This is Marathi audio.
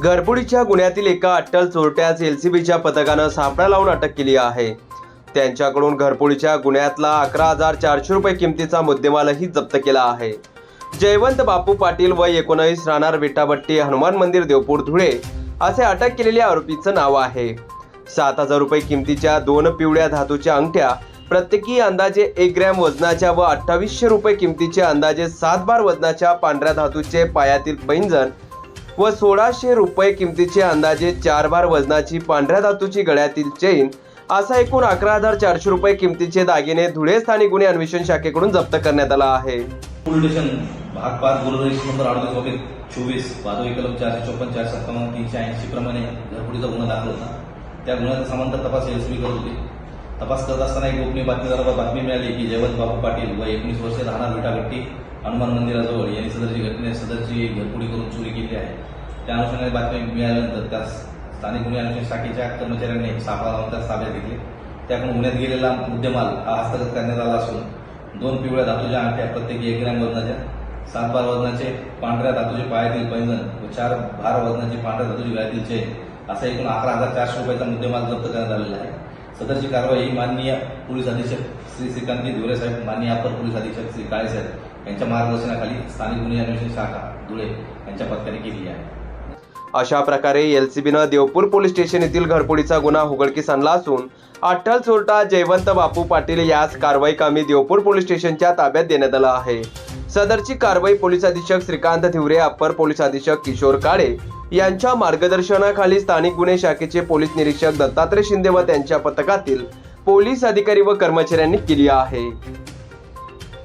घरपुडीच्या गुन्ह्यातील एका अट्टल चोरट्यास एलसीबीच्या पथकानं सापळा लावून अटक केली आहे. त्यांच्याकडून घरपुडीच्या गुन्ह्यातला अकरा हजार चारशे रुपये किमतीचा मुद्देमालही जप्त केला आहे. जयवंत बापू पाटील व एकोणावीस राहणार विटाभट्टी हनुमान मंदिर देवपूर धुळे असे अटक केलेल्या आरोपीचं नाव आहे. सात हजार रुपये किमतीच्या दोन पिवळ्या धातूच्या अंगठ्या प्रत्येकी अंदाजे एक ग्रॅम वजनाच्या व अठ्ठावीसशे रुपये किमतीचे अंदाजे सात बार वजनाच्या पांढऱ्या धातूचे पायातील पैंजण व सोळाशे रुपये किमतीचे अंदाजे चार बार वजनाची पांढऱ्या धातूची गळ्यातील चेन असा एकूण अकरा हजार चारशे रुपये किमतीचे दागिने धुळे स्थानिक गुन्हे अन्वेषण शाखेकडून जप्त करण्यात आला आहे. भाग पाच गुरु नंबर अडतीस वगैरे चोवीस भादवी कलम चारशे चोपन्न चारशे सत्तावन्न तीनशे ऐंशी प्रमाणे घरपुडीचा गुन्हा दाखल होता. त्या गुन्ह्याचा समांतर तपास एस करत होते. तपास करत असताना एक गोपनीय बातमीदाराला बातमी मिळाली की जयवंत बापू पाटील व एकोणीस वर्षे राहणार विटागट्टी हनुमान मंदिराजवळ. यांनी सदरची घटने सदरची घरपुडी करून चोरी केली आहे. त्या अनुषंगाने बातमी मिळाल्यानंतर त्या स्थानिक गुन्हे अन्वेषण शाखेच्या कर्मचाऱ्यांनी सापळा लावून त्यात ताब्यात घेतले. त्याकडून गुन्ह्यात गेलेला मुद्देमाल हा हस्तगत करण्यात आला असून दोन पिवळ्या धातूच्या अंगठ्या प्रत्येकी एक ग्रॅम वजनाच्या सात बार वजनाचे पांढऱ्या धातूचे पायातील पैंजण व चार भार वजनाचे पांढऱ्या धातूची गळ्यातील चेन असा एकूण अकरा हजार चारशे रुपयाचा मुद्देमाल जप्त करण्यात आलेला आहे. सदरची कारवाई ही माननीय पोलीस अधीक्षक श्री श्रीकांती धुरे साहेब माननीय अपर पोलीस अधीक्षक श्री काळे साहेब यांच्या मार्गदर्शनाखाली स्थानिक गुन्हे अन्वेषण शाखा धुळे यांच्या पथकाने केली आहे. अशा प्रकारे एल सी बीनं देवपूर पोलीस स्टेशन येथील घरपुडीचा गुन्हा उघडकीस आणला असून अट्टल चोरटा जयवंत बापू पाटील यास कारवाई कामी देवपूर पोलीस स्टेशनच्या ताब्यात देण्यात आला आहे. सदरची कारवाई पोलीस अधीक्षक श्रीकांत थिवरे अप्पर पोलीस अधीक्षक किशोर काळे यांच्या मार्गदर्शनाखाली स्थानिक गुन्हे शाखेचे पोलीस निरीक्षक दत्तात्रय शिंदे व त्यांच्या पथकातील पोलीस अधिकारी व कर्मचाऱ्यांनी केली आहे.